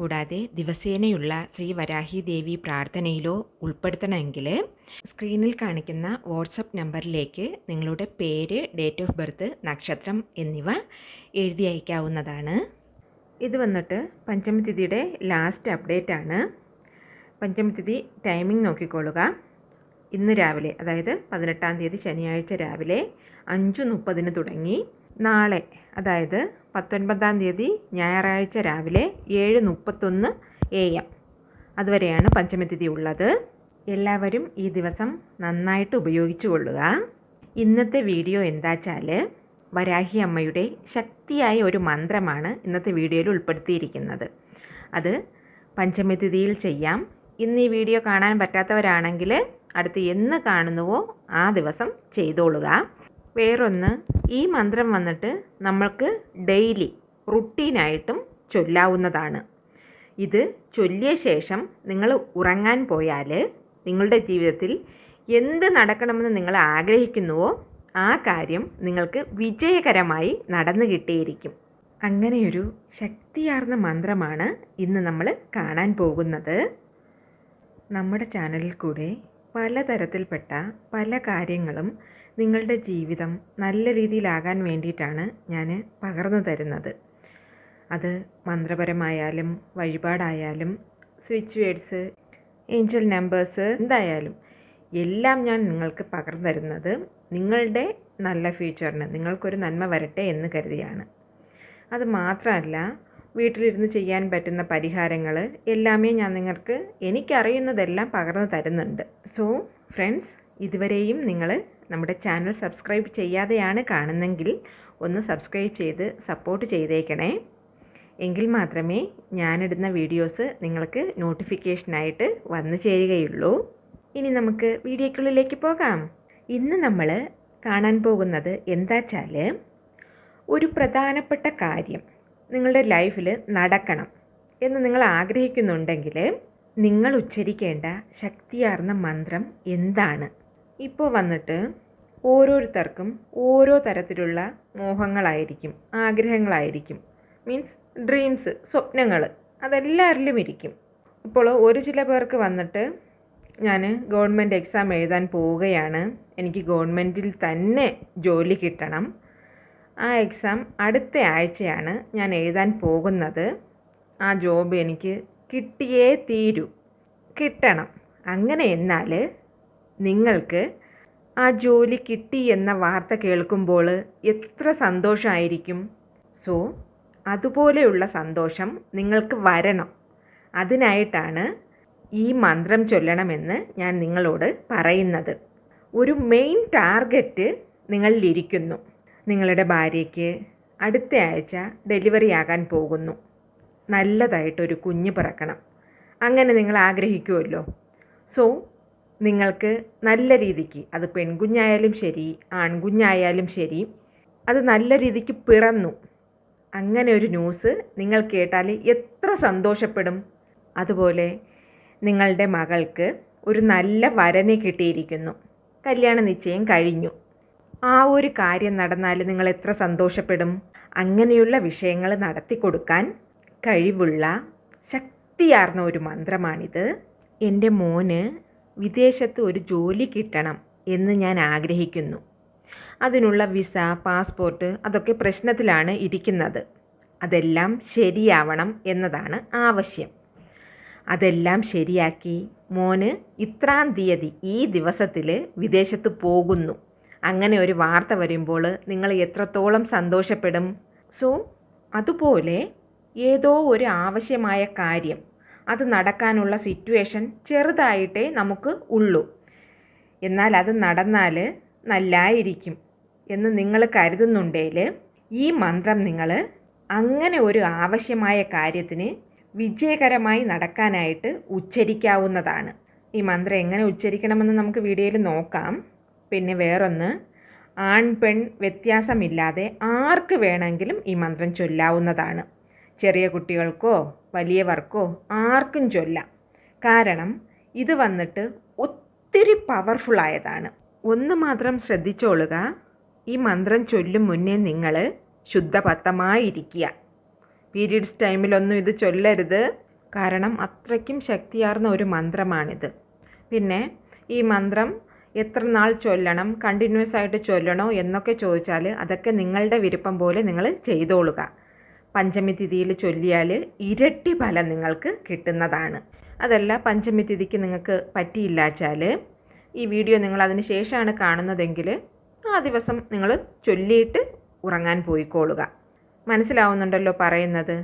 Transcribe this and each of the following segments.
കൂടാതെ ദിവസേനയുള്ള ശ്രീ വരാഹി ദേവി പ്രാർത്ഥനയിലോ ഉൾപ്പെടുത്തണമെങ്കിൽ സ്ക്രീനിൽ കാണിക്കുന്ന വാട്സപ്പ് നമ്പറിലേക്ക് നിങ്ങളുടെ പേര് ഡേറ്റ് ഓഫ് ബർത്ത് നക്ഷത്രം എന്നിവ എഴുതി അയക്കാവുന്നതാണ്. ഇത് വന്നിട്ട് പഞ്ചമതിഥിയുടെ ലാസ്റ്റ് അപ്ഡേറ്റ് ആണ്. പഞ്ചമതിഥി ടൈമിംഗ് നോക്കിക്കൊള്ളുക. ഇന്ന് രാവിലെ അതായത് പതിനെട്ടാം തീയതി ശനിയാഴ്ച രാവിലെ അഞ്ച് മുപ്പതിന് തുടങ്ങി. നാളെ അതായത് പത്തൊൻപതാം തീയതി ഞായറാഴ്ച രാവിലെ ഏഴ് മുപ്പത്തൊന്ന് എ എം അതുവരെയാണ് പഞ്ചമതിഥി ഉള്ളത്. എല്ലാവരും ഈ ദിവസം നന്നായിട്ട് ഉപയോഗിച്ചു കൊള്ളുക. ഇന്നത്തെ വീഡിയോ എന്താ വെച്ചാൽ വരാഹി അമ്മയുടെ ശക്തിയായ ഒരു മന്ത്രമാണ് ഇന്നത്തെ വീഡിയോയിൽ ഉൾപ്പെടുത്തിയിരിക്കുന്നത്. അത് പഞ്ചമതിഥിയിൽ ചെയ്യാം. ഇന്ന് ഈ വീഡിയോ കാണാൻ പറ്റാത്തവരാണെങ്കിൽ അടുത്ത് എന്ന് കാണുന്നുവോ ആ ദിവസം ചെയ്തോളുക. വേറൊന്ന് ഈ മന്ത്രം വന്നിട്ട് നമ്മൾക്ക് ഡെയിലി റുട്ടീനായിട്ടും ചൊല്ലാവുന്നതാണ്. ഇത് ചൊല്ലിയ ശേഷം നിങ്ങൾ ഉറങ്ങാൻ പോയാൽ നിങ്ങളുടെ ജീവിതത്തിൽ എന്ത് നടക്കണമെന്ന് നിങ്ങൾ ആഗ്രഹിക്കുന്നുവോ ആ കാര്യം നിങ്ങൾക്ക് വിജയകരമായി നടന്നു കിട്ടിയിരിക്കും. അങ്ങനെയൊരു ശക്തിയാർന്ന മന്ത്രമാണ് ഇന്ന് നമ്മൾ കാണാൻ പോകുന്നത്. നമ്മുടെ ചാനലിൽ കൂടെ പലതരത്തിൽപ്പെട്ട പല കാര്യങ്ങളും നിങ്ങളുടെ ജീവിതം നല്ല രീതിയിലാകാൻ വേണ്ടിയിട്ടാണ് ഞാൻ പകർന്നു തരുന്നത്. അത് മന്ത്രപരമായാലും വഴിപാടായാലും സ്വിച്ച് വേഡ്സ് ഏഞ്ചൽ നമ്പേഴ്സ് എന്തായാലും എല്ലാം ഞാൻ നിങ്ങൾക്ക് പകർന്നു തരുന്നത് നിങ്ങളുടെ നല്ല ഫ്യൂച്ചറിന് നിങ്ങൾക്കൊരു നന്മ വരട്ടെ എന്ന് കരുതിയാണ്. അത് മാത്രമല്ല വീട്ടിലിരുന്ന് ചെയ്യാൻ പറ്റുന്ന പരിഹാരങ്ങൾ എല്ലാമേ ഞാൻ നിങ്ങൾക്ക് എനിക്കറിയുന്നതെല്ലാം പകർന്നു തരുന്നുണ്ട്. സോ ഫ്രണ്ട്സ് ഇതുവരെയും നിങ്ങൾ നമ്മുടെ ചാനൽ സബ്സ്ക്രൈബ് ചെയ്യാതെയാണ് കാണുന്നെങ്കിൽ ഒന്ന് സബ്സ്ക്രൈബ് ചെയ്ത് സപ്പോർട്ട് ചെയ്തേക്കണേ. എങ്കിൽ മാത്രമേ ഞാനിടുന്ന വീഡിയോസ് നിങ്ങൾക്ക് നോട്ടിഫിക്കേഷനായിട്ട് വന്നു ചേരുകയുള്ളൂ. ഇനി നമുക്ക് വീഡിയോക്കുള്ളിലേക്ക് പോകാം. ഇന്ന് നമ്മൾ കാണാൻ പോകുന്നത് എന്താച്ചാൽ ഒരു പ്രധാനപ്പെട്ട കാര്യം നിങ്ങളുടെ ലൈഫിൽ നടക്കണം എന്ന് നിങ്ങൾ ആഗ്രഹിക്കുന്നുണ്ടെങ്കിൽ നിങ്ങൾ ഉച്ചരിക്കേണ്ട ശക്തിയാർന്ന മന്ത്രം എന്താണ്? ഇപ്പോൾ വന്നിട്ട് ഓരോരുത്തർക്കും ഓരോ തരത്തിലുള്ള മോഹങ്ങളായിരിക്കും ആഗ്രഹങ്ങളായിരിക്കും. മീൻസ് ഡ്രീംസ് സ്വപ്നങ്ങൾ അതെല്ലാവരിലും ഇരിക്കും. ഇപ്പോൾ ഒരു ചില പേർക്ക് വന്നിട്ട് ഞാൻ ഗവൺമെന്റ് എക്സാം എഴുതാൻ പോവുകയാണ്. എനിക്ക് ഗവൺമെന്റിൽ തന്നെ ജോലി കിട്ടണം. ആ എക്സാം അടുത്ത ആഴ്ചയാണ് ഞാൻ എഴുതാൻ പോകുന്നത്. ആ ജോബ് എനിക്ക് കിട്ടിയേ തീരൂ. കിട്ടണം. അങ്ങനെ എന്നാൽ നിങ്ങൾക്ക് ആ ജോലി കിട്ടി എന്ന വാർത്ത കേൾക്കുമ്പോൾ എത്ര സന്തോഷമായിരിക്കും സോ അതുപോലെയുള്ള സന്തോഷം നിങ്ങൾക്ക് വരണം. അതിനായിട്ടാണ് ഈ മന്ത്രം ചൊല്ലണമെന്ന് ഞാൻ നിങ്ങളോട് പറയുന്നത്. ഒരു മെയിൻ ടാർഗറ്റ് നിങ്ങളിലിരിക്കുന്നു. നിങ്ങളുടെ ഭാര്യയ്ക്ക് അടുത്ത ആഴ്ച ഡെലിവറി ആകാൻ പോകുന്നു. നല്ലതായിട്ടൊരു കുഞ്ഞ് പിറക്കണം. അങ്ങനെ നിങ്ങൾ ആഗ്രഹിക്കുമല്ലോ സോ നിങ്ങൾക്ക് നല്ല രീതിക്ക് അത് പെൺകുഞ്ഞായാലും ശരി ആൺകുഞ്ഞായാലും ശരി അത് നല്ല രീതിക്ക് പിറന്നു. അങ്ങനെ ഒരു ന്യൂസ് നിങ്ങൾ കേട്ടാൽ എത്ര സന്തോഷപ്പെടും. അതുപോലെ നിങ്ങളുടെ മകൾക്ക് ഒരു നല്ല വരനെ കിട്ടിയിരിക്കുന്നു. കല്യാണ നിശ്ചയം കഴിഞ്ഞു. ആ ഒരു കാര്യം നടന്നാൽ നിങ്ങൾ എത്ര സന്തോഷപ്പെടും. അങ്ങനെയുള്ള വിഷയങ്ങൾ നടത്തി കൊടുക്കാൻ കഴിവുള്ള ശക്തിയാർന്ന ഒരു മന്ത്രമാണിത്. എന്റെ മോന് വിദേശത്ത് ഒരു ജോലി കിട്ടണം എന്ന് ഞാൻ ആഗ്രഹിക്കുന്നു. അതിനുള്ള വിസ പാസ്പോർട്ട് അതൊക്കെ പ്രശ്നത്തിലാണ് ഇരിക്കുന്നത്. അതെല്ലാം ശരിയാവണം എന്നതാണ് ആവശ്യം. അതെല്ലാം ശരിയാക്കി മോന് ഇത്രാം തീയതി ഈ ദിവസത്തിൽ വിദേശത്ത് പോകുന്നു. അങ്ങനെ ഒരു വാർത്ത വരുമ്പോൾ നിങ്ങൾ എത്രത്തോളം സന്തോഷപ്പെടും? സോ അതുപോലെ ഏതോ ഒരു ആവശ്യമായ കാര്യം അത് നടക്കാനുള്ള സിറ്റുവേഷൻ ചെറുതായിട്ടേ നമുക്ക് ഉള്ളൂ. എന്നാൽ അത് നടന്നാൽ നല്ലായിരിക്കും എന്ന് നിങ്ങൾ കരുതുന്നുണ്ടെങ്കിൽ ഈ മന്ത്രം നിങ്ങൾ അങ്ങനെ ഒരു ആവശ്യമായ കാര്യത്തിന് വിജയകരമായി നടക്കാനായിട്ട് ഉച്ചരിക്കാവുന്നതാണ്. ഈ മന്ത്രം എങ്ങനെ ഉച്ചരിക്കണമെന്ന് നമുക്ക് വീഡിയോയിൽ നോക്കാം. പിന്നെ വേറൊന്ന് ആൺ പെൺ വ്യത്യാസമില്ലാതെ ആർക്ക് വേണമെങ്കിലും ഈ മന്ത്രം ചൊല്ലാവുന്നതാണ്. ചെറിയ കുട്ടികൾക്കോ വലിയവർക്കോ ആർക്കും ചൊല്ലാം. കാരണം ഇത് വന്നിട്ട് ഒത്തിരി പവർഫുള്ളായതാണ് ഒന്ന് മാത്രം ശ്രദ്ധിച്ചോളുക. ഈ മന്ത്രം ചൊല്ലും മുന്നേ നിങ്ങൾ ശുദ്ധപത്തമായിരിക്കുക പീരീഡ്സ് ടൈമിലൊന്നും ഇത് ചൊല്ലരുത്. കാരണം അത്രയ്ക്കും ശക്തിയാർന്ന ഒരു മന്ത്രമാണിത്. പിന്നെ ഈ മന്ത്രം എത്ര നാൾ ചൊല്ലണം കണ്ടിന്യൂസ് ആയിട്ട് ചൊല്ലണോ എന്നൊക്കെ ചോദിച്ചാൽ അതൊക്കെ നിങ്ങളുടെ വിരുപ്പം പോലെ നിങ്ങൾ ചെയ്തോളുക. പഞ്ചമി തിഥിയിൽ ചൊല്ലിയാൽ ഇരട്ടി ഫലം നിങ്ങൾക്ക് കിട്ടുന്നതാണ്. അതല്ല പഞ്ചമി തിഥിക്ക് നിങ്ങൾക്ക് പറ്റിയില്ലാച്ചാൽ ഈ വീഡിയോ നിങ്ങൾ അതിന് ശേഷമാണ് കാണുന്നതെങ്കിൽ ആ ദിവസം നിങ്ങൾ ചൊല്ലിയിട്ട് ഉറങ്ങാൻ പോയിക്കോളുക. മനസ്സിലാവുന്നുണ്ടല്ലോ പറയുന്നത്?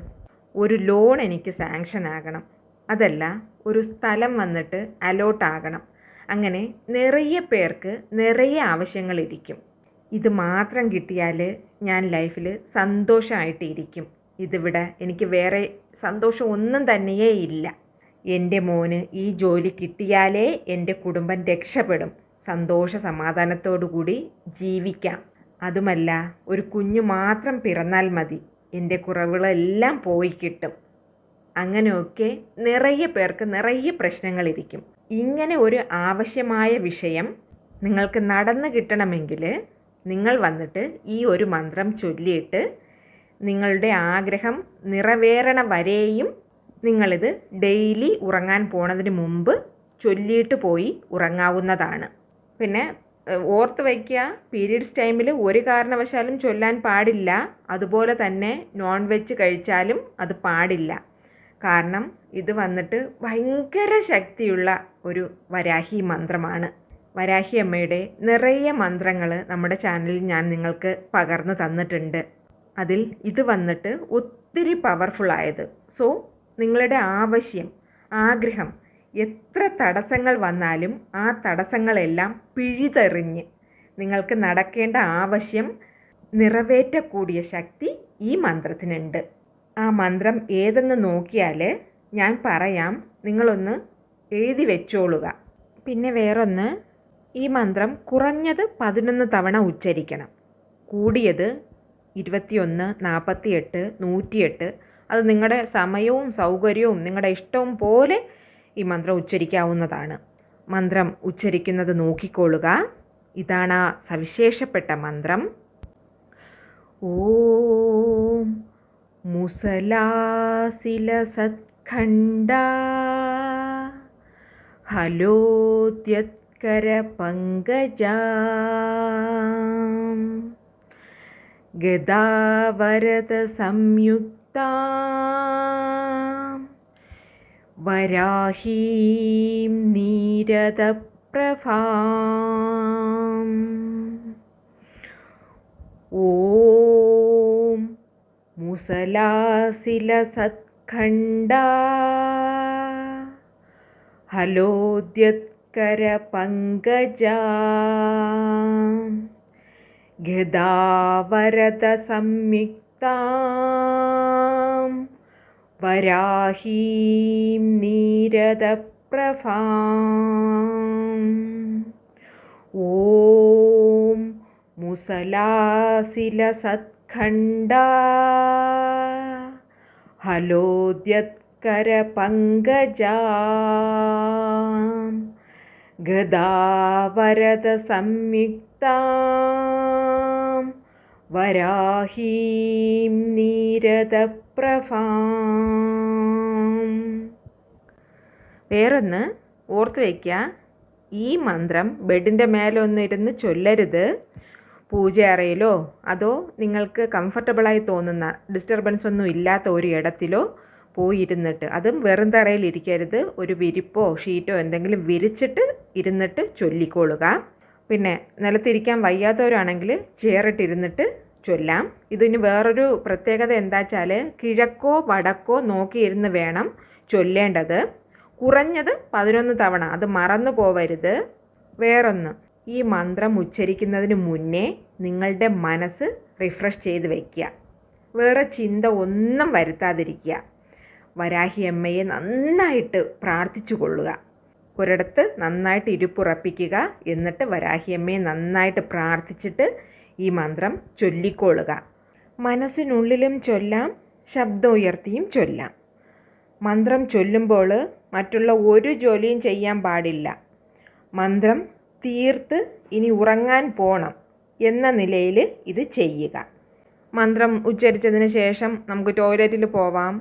ഒരു ലോൺ എനിക്ക് സാങ്ഷൻ ആകണം. അതല്ല ഒരു സ്ഥലം വന്നിട്ട് അലോട്ട് ആകണം. അങ്ങനെ നിറയെ പേർക്ക് നിറയെ ആവശ്യങ്ങളിരിക്കും ഇത് മാത്രം കിട്ടിയാൽ ഞാൻ ലൈഫിൽ സന്തോഷമായിട്ട് ഇരിക്കും. ഇതിവിടെ എനിക്ക് വേറെ സന്തോഷം ഒന്നും തന്നെയേ ഇല്ല. എന്റെ മോന് ഈ ജോലി കിട്ടിയാലേ എന്റെ കുടുംബം രക്ഷപ്പെടും. സന്തോഷ സമാധാനത്തോടു കൂടി ജീവിക്കാം. അതുമല്ല ഒരു കുഞ്ഞു മാത്രം പിറന്നാൽ മതി. എന്റെ കുറവുകളെല്ലാം പോയി കിട്ടും. അങ്ങനെയൊക്കെ നിറയെ പേർക്ക് നിറയെ പ്രശ്നങ്ങളിരിക്കും. ഇങ്ങനെ ഒരു ആവശ്യമായ വിഷയം നിങ്ങൾക്ക് നടന്നു കിട്ടണമെങ്കിൽ നിങ്ങൾ വന്നിട്ട് ഈ ഒരു മന്ത്രം ചൊല്ലിയിട്ട് നിങ്ങളുടെ ആഗ്രഹം നിറവേറണ വരെയും നിങ്ങളിത് ഡെയിലി ഉറങ്ങാൻ പോണതിന് മുമ്പ് ചൊല്ലിയിട്ട് പോയി ഉറങ്ങാവുന്നതാണ്. പിന്നെ ഓർത്ത് വയ്ക്കുക പീരീഡ്സ് ടൈമിൽ ഒരു കാരണവശാലും ചൊല്ലാൻ പാടില്ല. അതുപോലെ തന്നെ നോൺ വെജ് കഴിച്ചാലും അത് പാടില്ല. കാരണം ഇത് വന്നിട്ട് ഭയങ്കര ശക്തിയുള്ള ഒരു വരാഹി മന്ത്രമാണ്. വരാഹി അമ്മയുടെ നിറയെ മന്ത്രങ്ങൾ നമ്മുടെ ചാനലിൽ ഞാൻ നിങ്ങൾക്ക് പകർന്നു തന്നിട്ടുണ്ട്. അതിൽ ഇത് വന്നിട്ട് ഒത്തിരി പവർഫുൾ ആയത്. സോ നിങ്ങളുടെ ആവശ്യം ആഗ്രഹം എത്ര തടസ്സങ്ങൾ വന്നാലും ആ തടസ്സങ്ങളെല്ലാം പിഴുതെറിഞ്ഞ് നിങ്ങൾക്ക് നടക്കേണ്ട ആവശ്യം നിറവേറ്റക്കൂടിയ ശക്തി ഈ മന്ത്രത്തിനുണ്ട്. ആ മന്ത്രം ഏതെന്ന് നോക്കിയാൽ ഞാൻ പറയാം നിങ്ങളൊന്ന് എഴുതി വെച്ചോളുക. പിന്നെ വേറൊന്ന് ഈ മന്ത്രം കുറഞ്ഞത് പതിനൊന്ന് തവണ ഉച്ചരിക്കണം. കൂടിയത് ഇരുപത്തിയൊന്ന് നാൽപ്പത്തിയെട്ട് നൂറ്റിയെട്ട്. അത് നിങ്ങളുടെ സമയവും സൗകര്യവും നിങ്ങളുടെ ഇഷ്ടവും പോലെ ഈ മന്ത്രം ഉച്ചരിക്കാവുന്നതാണ്. മന്ത്രം ഉച്ചരിക്കുന്നത് നോക്കിക്കൊള്ളുക. ഇതാണ് ആ സവിശേഷപ്പെട്ട മന്ത്രം. ഓം മുസലാസില സത്ഖണ്ഡ. ഹലോദ്യത്കര പങ്കജ. ഗദാവരത സംയുക്ത വരാഹീം നീരദപ്രഭാം ഓം മുസലാസില गदावरदसंयुक्तां वराहीं नीरदप्रभा ॐ मुसलासिलसत्खण्डा हलोद्यत्करपङ्गजा गदावरदसंयुक्ता വരാഹീം നീരദപ്രഭാം. വേറൊന്ന് ഓർത്ത് വയ്ക്കുക ഈ മന്ത്രം ബെഡിന്റെ മേലൊന്നും ഇരുന്ന് ചൊല്ലരുത്. പൂജ അറയിലോ അതോ നിങ്ങൾക്ക് കംഫർട്ടബിളായി തോന്നുന്ന ഡിസ്റ്റർബൻസ് ഒന്നും ഇല്ലാത്ത ഒരു ഇടത്തിലോ പോയിരുന്നിട്ട് അതും വെറും തറയിൽ ഇരിക്കരുത്. ഒരു വിരിപ്പോ ഷീറ്റോ എന്തെങ്കിലും വിരിച്ചിട്ട് ഇരുന്നിട്ട് ചൊല്ലിക്കൊള്ളുക. പിന്നെ നിലത്തിരിക്കാൻ വയ്യാത്തവരാണെങ്കിൽ ചെയറിട്ടിരുന്നിട്ട് ചൊല്ലാം. ഇതിന് വേറൊരു പ്രത്യേകത എന്താ വെച്ചാൽ കിഴക്കോ വടക്കോ നോക്കിയിരുന്ന് വേണം ചൊല്ലേണ്ടത്. കുറഞ്ഞത് പതിനൊന്ന് തവണ അത് മറന്നു പോവരുത്. വേറൊന്ന് ഈ മന്ത്രം ഉച്ചരിക്കുന്നതിന് മുന്നേ നിങ്ങളുടെ മനസ്സ് റിഫ്രഷ് ചെയ്ത് വയ്ക്കുക വേറെ ചിന്ത ഒന്നും വരുത്താതിരിക്കുക. വരാഹി അമ്മയെ നന്നായിട്ട് പ്രാർത്ഥിച്ചു കൊള്ളുക. ഒരിടത്ത് നന്നായിട്ട് ഇരുപ്പുറപ്പിക്കുക എന്നിട്ട് വരാഹിയമ്മയെ നന്നായിട്ട് പ്രാർത്ഥിച്ചിട്ട് ഈ മന്ത്രം ചൊല്ലിക്കൊള്ളുക. മനസ്സിനുള്ളിലും ചൊല്ലാം ശബ്ദം ഉയർത്തിയും ചൊല്ലാം. മന്ത്രം ചൊല്ലുമ്പോൾ മറ്റുള്ള ഒരു ജോലിയും ചെയ്യാൻ പാടില്ല. മന്ത്രം തീർത്ത് ഇനി ഉറങ്ങാൻ പോണം എന്ന നിലയിൽ ഇത് ചെയ്യുക. മന്ത്രം ഉച്ചരിച്ചതിന് ശേഷം നമുക്ക് ടോയ്ലറ്റിൽ പോവാം.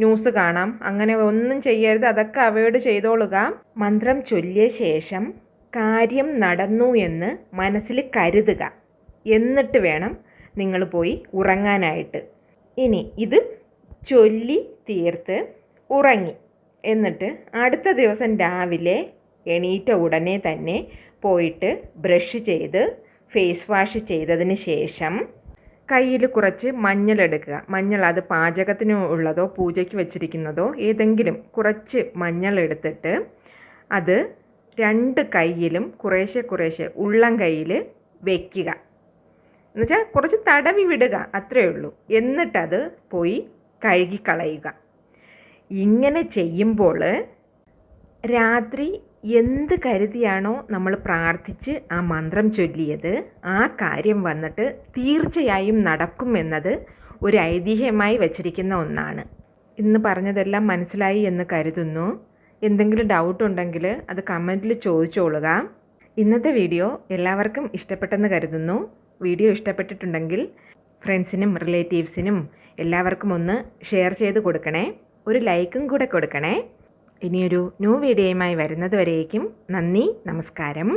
ന്യൂസ് കാണാം. അങ്ങനെ ഒന്നും ചെയ്യരുത്. അതൊക്കെ അവോയ്ഡ് ചെയ്തോളുക. മന്ത്രം ചൊല്ലിയ ശേഷം കാര്യം നടന്നു എന്ന് മനസ്സിൽ കരുതുക. എന്നിട്ട് വേണം നിങ്ങൾ പോയി ഉറങ്ങാനായിട്ട്. ഇനി ഇത് ചൊല്ലി തീർത്ത് ഉറങ്ങി. എന്നിട്ട് അടുത്ത ദിവസം രാവിലെ എണീറ്റ ഉടനെ തന്നെ പോയിട്ട് ബ്രഷ് ചെയ്ത് ഫേസ് വാഷ് ചെയ്തതിന് ശേഷം കയ്യിൽ കുറച്ച് മഞ്ഞൾ എടുക്കുക മഞ്ഞൾ അത് പാചകത്തിന് ഉള്ളതോ പൂജയ്ക്ക് വെച്ചിരിക്കുന്നതോ ഏതെങ്കിലും കുറച്ച് മഞ്ഞൾ എടുത്തിട്ട് അത് രണ്ട് കയ്യിലും കുറേശ്ശെ കുറേശ്ശെ ഉള്ളം കയ്യിൽ വയ്ക്കുക എന്നുവെച്ചാൽ കുറച്ച് തടവി വിടുക അത്രയേ ഉള്ളൂ. എന്നിട്ടത് പോയി കഴുകിക്കളയുക. ഇങ്ങനെ ചെയ്യുമ്പോൾ രാത്രി എന്ത് കരുതിയാണോ നമ്മൾ പ്രാർത്ഥിച്ച് ആ മന്ത്രം ചൊല്ലിയത് ആ കാര്യം വന്നിട്ട് തീർച്ചയായും നടക്കും എന്നത് ഒരു ഐതിഹ്യമായി വച്ചിരിക്കുന്ന ഒന്നാണ്. ഇന്ന് പറഞ്ഞതെല്ലാം മനസ്സിലായി എന്ന് കരുതുന്നു. എന്തെങ്കിലും ഡൗട്ട് ഉണ്ടെങ്കിൽ അത് കമന്റിൽ ചോദിച്ചോളുക. ഇന്നത്തെ വീഡിയോ എല്ലാവർക്കും ഇഷ്ടപ്പെട്ടെന്ന് കരുതുന്നു. വീഡിയോ ഇഷ്ടപ്പെട്ടിട്ടുണ്ടെങ്കിൽ ഫ്രണ്ട്സിനും റിലേറ്റീവ്സിനും എല്ലാവർക്കും ഒന്ന് ഷെയർ ചെയ്ത് കൊടുക്കണേ. ഒരു ലൈക്കും കൂടെ കൊടുക്കണേ. ഇനിയൊരു ന്യൂ വീഡിയോയുമായി വരുന്നതുവരേക്കും നന്ദി നമസ്കാരം.